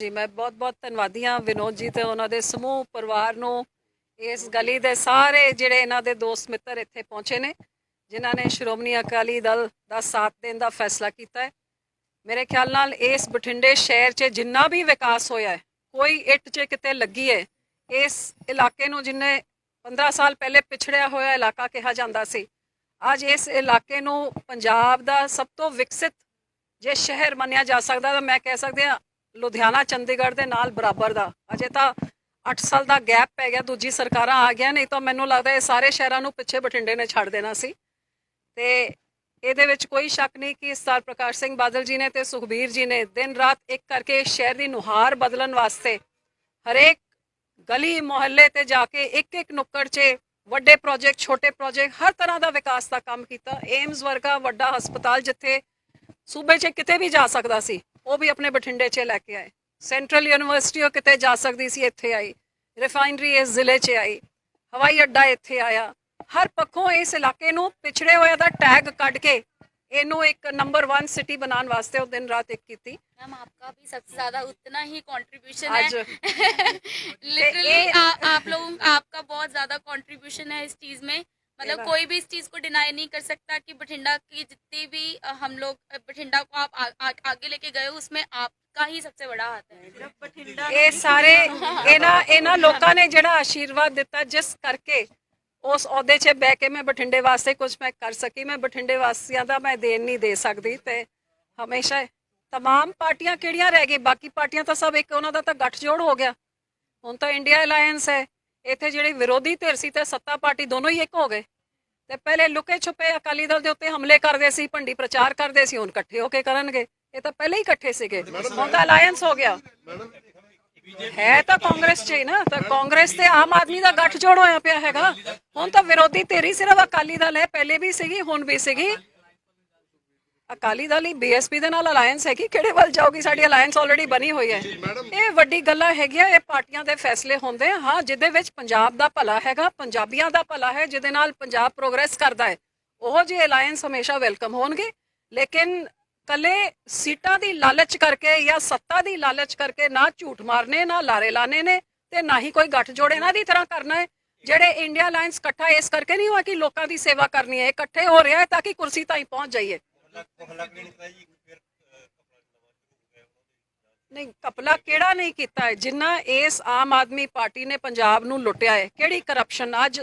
ਜੀ, ਮੈਂ ਬਹੁਤ-ਬਹੁਤ ਧੰਨਵਾਦੀ ਹਾਂ ਵਿਨੋਦ ਜੀ ਤੇ ਉਹਨਾਂ ਦੇ ਸਮੂਹ, ਪਰਿਵਾਰ ਨੂੰ ਇਸ ਗਲੀ ਦੇ ਸਾਰੇ ਜਿਹੜੇ ਇਹਨਾਂ ਦੇ ਦੋਸਤ ਮਿੱਤਰ ਇੱਥੇ ਪਹੁੰਚੇ ਨੇ, ਜਿਨ੍ਹਾਂ ਨੇ ਸ਼੍ਰੋਮਣੀ ਅਕਾਲੀ ਦਲ ਦਾ ਸਾਥ ਦੇਣ ਦਾ ਫੈਸਲਾ ਕੀਤਾ ਹੈ। ਮੇਰੇ ਖਿਆਲ ਨਾਲ ਇਸ ਬਠਿੰਡੇ ਸ਼ਹਿਰ 'ਚ ਜਿੰਨਾ ਵੀ ਵਿਕਾਸ ਹੋਇਆ ਹੈ, ਕੋਈ ਇੱਟ 'ਚ ਕਿਤੇ ਲੱਗੀ ਹੈ, ਇਸ ਇਲਾਕੇ ਨੂੰ ਜਿੰਨੇ 15 ਸਾਲ ਪਹਿਲੇ ਪਿਛੜਿਆ ਹੋਇਆ ਇਲਾਕਾ ਕਿਹਾ ਜਾਂਦਾ ਸੀ, ਅੱਜ ਇਸ ਇਲਾਕੇ ਨੂੰ ਪੰਜਾਬ ਦਾ ਸਭ ਤੋਂ ਵਿਕਸਿਤ ਜੇ ਸ਼ਹਿਰ ਮੰਨਿਆ ਜਾ ਸਕਦਾ ਤਾਂ ਮੈਂ ਕਹਿ ਸਕਦੀ ਹਾਂ ਲੁਧਿਆਣਾ, ਚੰਡੀਗੜ੍ਹ ਦੇ ਨਾਲ ਬਰਾਬਰ ਦਾ। ਅਜੇ ਤਾਂ 8 ਸਾਲ ਦਾ ਗੈਪ ਪੈ ਗਿਆ, ਦੂਜੀ ਸਰਕਾਰਾਂ ਆ ਗਿਆ ਨਹੀਂ ਤਾਂ ਮੈਨੂੰ ਲੱਗਦਾ ਇਹ ਸਾਰੇ ਸ਼ਹਿਰਾਂ ਨੂੰ ਪਿੱਛੇ ਬਠਿੰਡੇ ਨੇ ਛੱਡ ਦੇਣਾ ਸੀ। ਤੇ ਇਹਦੇ ਵਿੱਚ ਕੋਈ ਸ਼ੱਕ ਨਹੀਂ ਕਿ ਸਰ ਪ੍ਰਕਾਸ਼ ਸਿੰਘ ਬਾਦਲ ਜੀ ਨੇ ਤੇ ਸੁਖਬੀਰ ਜੀ ਨੇ ਦਿਨ ਰਾਤ ਇੱਕ ਕਰਕੇ ਸ਼ਹਿਰ ਦੀ ਨੁਹਾਰ ਬਦਲਣ ਵਾਸਤੇ ਹਰੇਕ ਗਲੀ, ਮੁਹੱਲੇ ਤੇ ਜਾ ਕੇ ਇੱਕ ਇੱਕ ਨੁੱਕੜ 'ਚ ਵੱਡੇ ਪ੍ਰੋਜੈਕਟ ਛੋਟੇ ਪ੍ਰੋਜੈਕਟ ਹਰ ਤਰ੍ਹਾਂ ਦਾ ਵਿਕਾਸ ਦਾ ਕੰਮ ਕੀਤਾ। ਏਮਸ ਵਰਗਾ ਵੱਡਾ ਹਸਪਤਾਲ ਜਿੱਥੇ ਸੂਬੇ 'ਚ ਕਿਤੇ ਵੀ ਜਾ ਸਕਦਾ ਸੀ। ਉਹ ਵੀ ਆਪਣੇ ਬਠਿੰਡੇ 'ਚ ਲੈ ਕੇ ਆਏ ਸੈਂਟਰਲ ਯੂਨੀਵਰਸਿਟੀ ਉਹ ਕਿਤੇ ਜਾ ਸਕਦੀ ਸੀ ਇੱਥੇ ਆਈ ਰਿਫਾਈਨਰੀ ਇਸ ਜ਼ਿਲ੍ਹੇ 'ਚ ਆਈ ਹਵਾਈ ਅੱਡਾ ਇੱਥੇ ਆਇਆ ਹਰ ਪੱਖੋਂ ਇਸ ਇਲਾਕੇ ਨੂੰ ਪਿਛੜੇ ਹੋਇਆ ਦਾ ਟੈਗ ਕੱਢ ਕੇ ਇਹਨੂੰ ਇੱਕ ਨੰਬਰ 1 ਸਿਟੀ ਬਣਾਉਣ ਵਾਸਤੇ ਉਹ ਦਿਨ ਰਾਤ ਇੱਕ ਕੀਤੀ मैम आपका भी सबसे ज्यादा उतना ही कंट्रीब्यूशन आज है लिटरली ये- आप लोगों आपका बहुत ज्यादा कंट्रीब्यूशन है इस चीज में मतलब बात- कोई भी इस चीज को डिनाई नहीं कर सकता कि बठिंडा की जितनी भी अ, हम लोग अ, बठिंडा को आप आ, आ, आगे लेके गए हो उसमें आपका ही सबसे बड़ा हाथ है ਇਹ ਸਾਰੇ ਇਹਨਾਂ ਇਹਨਾਂ ਲੋਕਾਂ ਨੇ ਜਿਹੜਾ ਆਸ਼ੀਰਵਾਦ ਦਿੱਤਾ ਜਿਸ ਕਰਕੇ ਉਸ ਅਹੁਦੇ 'ਚ ਬਹਿ ਕੇ ਮੈਂ ਬਠਿੰਡੇ ਵਾਸਤੇ ਕੁਝ ਮੈਂ ਕਰ ਸਕੀ ਮੈਂ ਬਠਿੰਡੇ ਵਾਸੀਆਂ ਦਾ ਮੈਂ ਦੇਣ ਨਹੀਂ ਦੇ ਸਕਦੀ ਤੇ ਹਮੇਸ਼ਾ तमाम ਪਾਰਟੀਆਂ ਕਿਹੜੀਆਂ ਰਹਿ ਗਈ ਬਾਕੀ ਪਾਰਟੀਆਂ ਤਾਂ ਸਭ ਇੱਕ ਉਹਨਾਂ ਦਾ ਤਾਂ ਗੱਠਜੋੜ ਹੋ ਗਿਆ ਹੁਣ ਤਾਂ ਇੰਡੀਆ ਅਲਾਈਅੰਸ ਹੈ ਇੱਥੇ ਜਿਹੜੀ ਵਿਰੋਧੀ ਧਿਰ ਸੀ ਤੇ ਸੱਤਾ ਪਾਰਟੀ ਦੋਨੋਂ ਹੀ ਇੱਕ ਹੋ ਗਏ। ਤੇ ਪਹਿਲੇ ਲੁਕੇ ਛੁਪੇ ਅਕਾਲੀ ਦਲ ਦੇ ਉੱਤੇ ਹਮਲੇ ਕਰਦੇ ਸੀ ਭੰਡੀ ਪ੍ਰਚਾਰ ਕਰਦੇ ਸੀ ਹੁਣ ਇਕੱਠੇ ਹੋ ਕੇ ਕਰਨਗੇ। ਇਹ ਤਾਂ ਪਹਿਲੇ ਹੀ ਇਕੱਠੇ ਸੀਗੇ। ਹੁਣ ਤਾਂ ਅਲਾਈਅੰਸ ਹੋ ਗਿਆ। ਹੈ ਤਾਂ ਕਾਂਗਰਸ ਚ ਹੀ ਨਾ ਤਾਂ ਕਾਂਗਰਸ ਤੇ ਆਮ ਆਦਮੀ ਦਾ ਗੱਠਜੋੜ ਹੋਇਆ ਪਿਆ ਹੈਗਾ। ਹੁਣ ਤਾਂ ਵਿਰੋਧੀ ਤੇਰੀ ਸਿਰਫ ਅਕਾਲੀ ਦਲ ਹੈ ਪਹਿਲੇ ਵੀ ਸੀਗੀ ਹੁਣ ਵੀ ਸੀਗੀ। ਅਕਾਲੀ ਦਲ ਹੀ ਬੀਐਸਪੀ ਦੇ ਨਾਲ ਅਲਾਈਅੰਸ ਹੈ ਕਿ ਕਿਹੜੇ ਵੱਲ ਜਾਊਗੀ? ਸਾਡੀ ਅਲਾਈਅੰਸ ਆਲਰੇਡੀ ਬਣੀ ਹੋਈ ਹੈ। ਇਹ ਵੱਡੀ ਗੱਲਾਂ ਹੈਗੀਆਂ ਇਹ ਪਾਰਟੀਆਂ ਦੇ ਫੈਸਲੇ ਹੁੰਦੇ ਆ। ਹਾਂ ਜਿਹਦੇ ਵਿੱਚ ਪੰਜਾਬ ਦਾ ਭਲਾ ਹੈਗਾ ਪੰਜਾਬੀਆਂ ਦਾ ਭਲਾ ਹੈ ਜਿਹਦੇ ਨਾਲ ਪੰਜਾਬ ਪ੍ਰੋਗਰੈਸ ਕਰਦਾ ਹੈ। ਉਹ ਜਿਹੇ ਅਲਾਈਅੰਸ ਹਮੇਸ਼ਾ ਵੈਲਕਮ ਹੋਣਗੇ। ਲੇਕਿਨ ਕੱਲੇ ਸੀਟਾਂ ਦੀ ਲਾਲਚ ਕਰਕੇ ਜਾਂ ਸੱਤਾ ਦੀ ਲਾਲਚ ਕਰਕੇ ਨਾ ਝੂਠ ਮਾਰਨੇ ਨਾ ਲਾਰੇ ਲਾਣੇ ਨੇ ਤੇ ਨਾ ਹੀ ਕੋਈ ਗੱਠ ਜੋੜ ਇਹਨਾਂ ਦੀ ਤਰ੍ਹਾਂ ਕਰਨਾ ਹੈ। ਜਿਹੜੇ ਇੰਡੀਆ ਅਲਾਈਅੰਸ ਇਕੱਠਾ ਇਸ ਕਰਕੇ ਨਹੀਂ ਹੋਇਆ ਕਿ ਲੋਕਾਂ ਦੀ ਸੇਵਾ ਕਰਨੀ ਹੈ ਇਕੱਠੇ ਹੋ ਰਿਹਾ ਹੈ ਤਾਂ ਕਿ ਕੁਰਸੀ ਤਾਈਂ ਪਹੁੰਚ ਜਾਈਏ। ਨਹੀਂ ਕਪਲਾ ਕਿਹੜਾ ਨਹੀਂ ਕੀਤਾ? ਹੈ ਜਿੰਨਾ ਇਸ ਆਮ ਆਦਮੀ ਪਾਰਟੀ ਨੇ ਪੰਜਾਬ ਨੂੰ ਲੁੱਟਿਆ ਹੈ, ਕਿਹੜੀ ਕਰਪਸ਼ਨ ਅੱਜ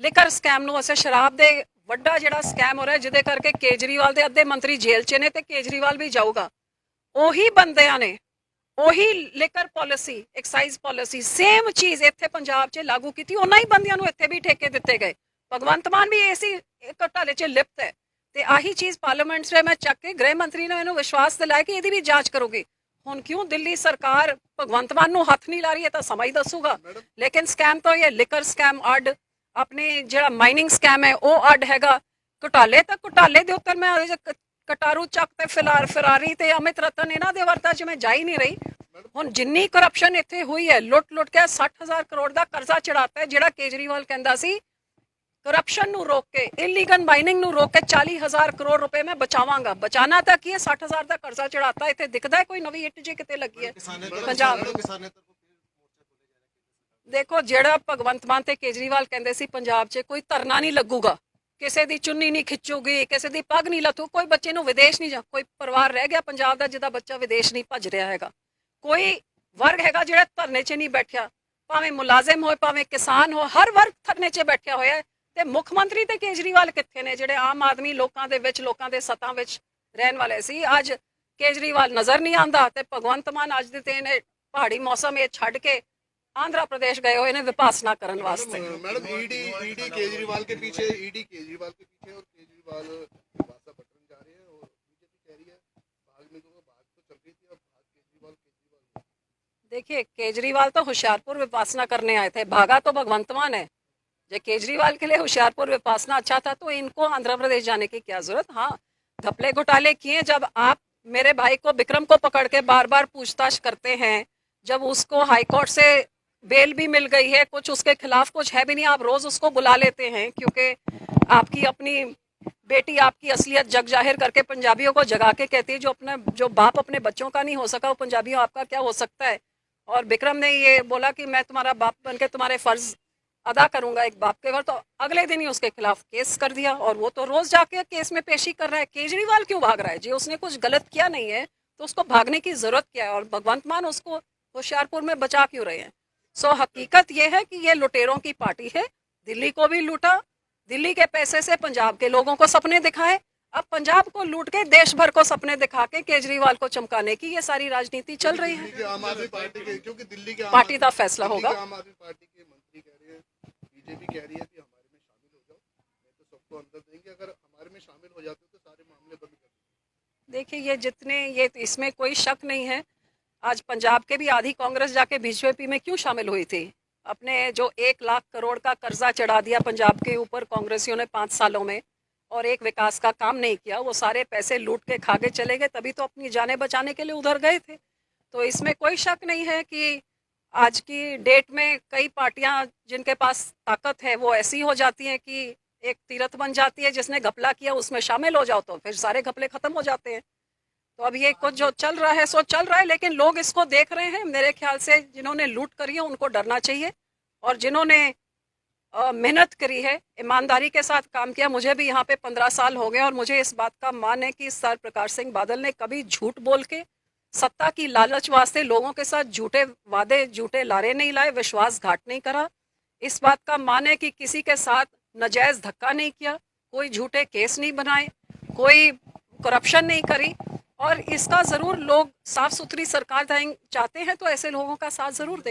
ਲਿਕਰ ਸਕੈਮ ਨੂੰ ਅਸੇ ਸ਼ਰਾਬ ਦੇ ਵੱਡਾ ਜਿਹੜਾ ਸਕੈਮ ਹੋ ਰਿਹਾ, ਜਿਹਦੇ ਕਰਕੇ ਕੇਜਰੀਵਾਲ ਦੇ ਅੱਧੇ ਮੰਤਰੀ ਜੇਲ੍ਹ 'ਚ ਨੇ ਤੇ ਕੇਜਰੀਵਾਲ ਵੀ ਜਾਊਗਾ। ਉਹੀ ਬੰਦਿਆਂ ਨੇ, ਉਹੀ liquor policy excise policy same ਚੀਜ਼ ਇੱਥੇ ਪੰਜਾਬ 'ਚ ਲਾਗੂ ਕੀਤੀ, ਉਹਨਾਂ ਹੀ ਬੰਦਿਆਂ ਨੂੰ ਇੱਥੇ ਵੀ ਠੇਕੇ ਦਿੱਤੇ ਗਏ। ਭਗਵੰਤ ਮਾਨ ਵੀ ਐਸੀ ਇੱਕ ਘਟਾਲੇ 'ਚ ਲਿਪਤ ਹੈ। ਤੇ ਆਹੀ ਚੀਜ਼ ਪਾਰਲੀਮੈਂਟ 'ਚ ਮੈਂ ਚੱਕ ਕੇ ਗ੍ਰਹਿ ਮੰਤਰੀ ਨੇ ਇਹਨੂੰ ਵਿਸ਼ਵਾਸ ਦਿਲਾਇਆ ਕਿ ਇਹਦੀ ਵੀ ਜਾਂਚ ਕਰੋਗੇ। ਹੁਣ ਕਿਉਂ ਦਿੱਲੀ ਸਰਕਾਰ ਭਗਵੰਤ ਮਾਨ ਨੂੰ ਹੱਥ ਨਹੀਂ ਲਾ ਰਹੀ ਹੈ ਤਾਂ ਸਮਾਂ ਹੀ ਦੱਸੂਗਾ। ਲੇਕਿਨ ਸਕੈਮ ਤਾਂ ਇਹ ਲਿਕਰ ਸਕੈਮ ਅੱਡ। ਆਪਣੇ ਜਿਹੜਾ ਮਾਈਨਿੰਗ ਸਕੈਮ ਹੈ ਉਹ ਅੱਡ ਹੈਗਾ। ਘੁਟਾਲੇ ਤਾਂ ਘੁਟਾਲੇ ਦੇ ਉੱਤੇ ਮੈਂ ਕਟਾਰੂ ਚੱਕ ਤੇ ਫਿਲਾਰ ਫਰਾਰੀ ਤੇ ਅਮਿਤ ਰਤਨ ਇਹਨਾਂ ਦੇ ਵਰਤਾ 'ਚ ਮੈਂ ਜਾ ਹੀ ਨਹੀਂ ਰਹੀ। ਹੁਣ ਜਿੰਨੀ ਕਰਪਸ਼ਨ ਇੱਥੇ ਹੋਈ ਹੈ ਲੁੱਟ ਲੁੱਟ ਕੇ 60000 ਕਰੋੜ ਦਾ ਕਰਜ਼ਾ ਚੜਾਤਾ ਹੈ ਜਿਹੜਾ ਕੇਜਰੀਵਾਲ ਕਹਿੰਦਾ ਸੀ ਕਰਪਸ਼ਨ ਨੂੰ ਰੋਕ ਕੇ ਇਲੀਗਲ ਮਾਈਨਿੰਗ ਨੂੰ ਰੋਕ ਕੇ 40000 ਕਰੋੜ ਰੁਪਏ ਮੈਂ ਬਚਾਵਾਂਗਾ। ਬਚਾਣਾ ਤਾਂ ਕੀ ਹੈ? 60000 ਦਾ ਕਰਜ਼ਾ ਚੜਾਤਾ ਇੱਥੇ ਦਿਖਦਾ ਹੈ ਕੋਈ ਨਵੀਂ ਇੱਟ ਜੇ ਕਿਤੇ ਲੱਗੀ ਹੈ? ਪੰਜਾਬ ਦੇਖੋ ਜਿਹੜਾ ਭਗਵੰਤ ਮਾਨ ਤੇ ਕੇਜਰੀਵਾਲ ਕਹਿੰਦੇ ਸੀ ਪੰਜਾਬ 'ਚ ਕੋਈ ਧਰਨਾ ਨਹੀਂ ਲੱਗੂਗਾ। ਕਿਸੇ ਦੀ ਚੁੰਨੀ ਨਹੀਂ ਖਿੱਚੂਗੀ ਕਿਸੇ ਦੀ ਪੱਗ ਨਹੀਂ ਲੱਥੂ ਕੋਈ ਬੱਚੇ ਨੂੰ ਵਿਦੇਸ਼ ਨਹੀਂ ਜਾ ਕੋਈ ਪਰਿਵਾਰ ਰਹਿ ਗਿਆ ਪੰਜਾਬ ਦਾ ਜਿਹਦਾ ਬੱਚਾ ਵਿਦੇਸ਼ ਨਹੀਂ ਭੱਜ ਰਿਹਾ ਹੈਗਾ। ਕੋਈ ਵਰਗ ਹੈਗਾ ਜਿਹੜਾ ਧਰਨੇ 'ਚ ਨਹੀਂ ਬੈਠਿਆ ਭਾਵੇਂ ਮੁਲਾਜ਼ਮ ਹੋਏ ਭਾਵੇਂ ਕਿਸਾਨ ਹੋ ਹਰ ਵਰਗ ਧਰਨੇ 'ਚ ਬੈਠਿਆ ਹੋਇਆ ਹੈ। ਤੇ ਮੁੱਖ ਮੰਤਰੀ ਤੇ ਕੇਜਰੀਵਾਲ ਕਿੱਥੇ ਨੇ ਜਿਹੜੇ ਆਮ ਆਦਮੀ ਲੋਕਾਂ ਦੇ ਵਿੱਚ ਲੋਕਾਂ ਦੇ ਸੱਤਾਂ ਵਿੱਚ ਰਹਿਣ ਵਾਲੇ ਸੀ ਅੱਜ ਕੇਜਰੀਵਾਲ ਨਜ਼ਰ ਨਹੀਂ ਆਂਦਾ ਤੇ ਭਗਵੰਤ ਮਾਨ ਅੱਜ ਦੇ ਦਿਨ ਇਹ ਪਹਾੜੀ ਮੌਸਮ ਇਹ ਛੱਡ ਕੇ ਆਂਧਰਾ ਪ੍ਰਦੇਸ਼ ਗਏ ਹੋਏ ਨੇ ਵਿਪਾਸਨਾ ਕਰਨ ਵਾਸਤੇ मैडम ईडी ईडी केजरीवाल के पीछे ईडी केजरीवाल के पीछे और केजरीवाल वासा बटन जा रहे हैं और बीजेपी कह रही है भाग नहीं दूंगा भाग तो चल रही थी अब भाग केजरीवाल केजरीवाल देखिए केजरीवाल तो होशियारपुर विपासना करने आए थे भागा तो भगवंत मान है जो केजरीवाल के लिए होशियारपुर विपासना अच्छा था तो इनको आंध्र प्रदेश जाने की क्या ज़रूरत? हाँ घपले घोटाले किए जब आप मेरे भाई को विक्रम को पकड़ के बार बार पूछताछ करते हैं, जब उसको हाईकोर्ट से बेल भी मिल गई है, कुछ उसके खिलाफ कुछ है भी नहीं, आप रोज उसको बुला लेते हैं, क्योंकि आपकी अपनी बेटी, आपकी असलियत जग ज़ाहिर करके पंजाबियों को जगा के कहती है, जो अपने, जो बाप अपने बच्चों का नहीं हो सका, वो पंजाबियों आपका क्या हो सकता है? और विक्रम ने ये बोला कि मैं तुम्हारा बाप बन के तुम्हारे फ़र्ज़ अदा करूँगा एक बाप के घर तो अगले दिन ही उसके खिलाफ केस कर दिया और वो तो रोज जाके केस में पेशी कर रहा है। केजरीवाल क्यों भाग रहा है? जी उसने कुछ गलत किया नहीं है तो उसको भागने की ज़रूरत क्या है? और भगवंत मान उसको होशियारपुर में बचा क्यों रहे हैं? सो हकीकत ये है कि ये लुटेरों की पार्टी है। दिल्ली को भी लूटा दिल्ली के पैसे से पंजाब के लोगों को सपने दिखाए। अब पंजाब को लूट के देश भर को सपने दिखा के केजरीवाल को चमकाने की ये सारी राजनीति चल रही है। आम आदमी पार्टी का फैसला होगा के आम आदमी पार्टी के मंत्री कह रहे हैं बीजेपी कह रही है कि हमारे में शामिल हो जाओ। नहीं तो सबको अंदर देंगे। अगर हमारे में शामिल हो जाते तो सारे मामले बंद कर देखिए, ये जितने, ये इसमें कोई शक नहीं है। आज पंजाब के भी आधी कांग्रेस जाके बीजेपी में क्यों शामिल हुई थी? अपने जो एक लाख करोड़ का कर्जा चढ़ा दिया पंजाब के ऊपर कांग्रेसियों ने पाँच सालों में और एक विकास का काम नहीं किया, वो सारे पैसे लूट के खा के चले गए, तभी तो अपनी जाने बचाने के लिए उधर गए थे। तो इसमें कोई शक नहीं है कि आज की डेट में कई पार्टियाँ जिनके पास ताकत है, वो ऐसी हो जाती हैं कि एक तीरथ बन जाती है, जिसने घपला किया, उसमें शामिल हो जाओ तो फिर सारे घपले खत्म हो जाते हैं। तो अब ये कुछ जो चल रहा है, सो चल रहा है, लेकिन लोग इसको देख रहे हैं। मेरे ख्याल से जिन्होंने लूट करी है, उनको डरना चाहिए। और जिन्होंने मेहनत करी है, ईमानदारी के साथ काम किया, मुझे भी यहाँ पे पंद्रह साल हो गए और मुझे इस बात का मान है कि सर प्रकाश सिंह बादल ने कभी झूठ बोल के सत्ता की लालच वास्ते लोगों के साथ झूठे वादे, झूठे लारे नहीं लाए, विश्वासघात नहीं करा। इस बात का मान है कि किसी के साथ नजायज धक्का नहीं किया, कोई झूठे केस नहीं बनाए, कोई करप्शन नहीं करी। और इसका ज़रूर लोग साफ़ सुथरी सरकार चाहते हैं तो ऐसे लोगों का साथ ज़रूर दें।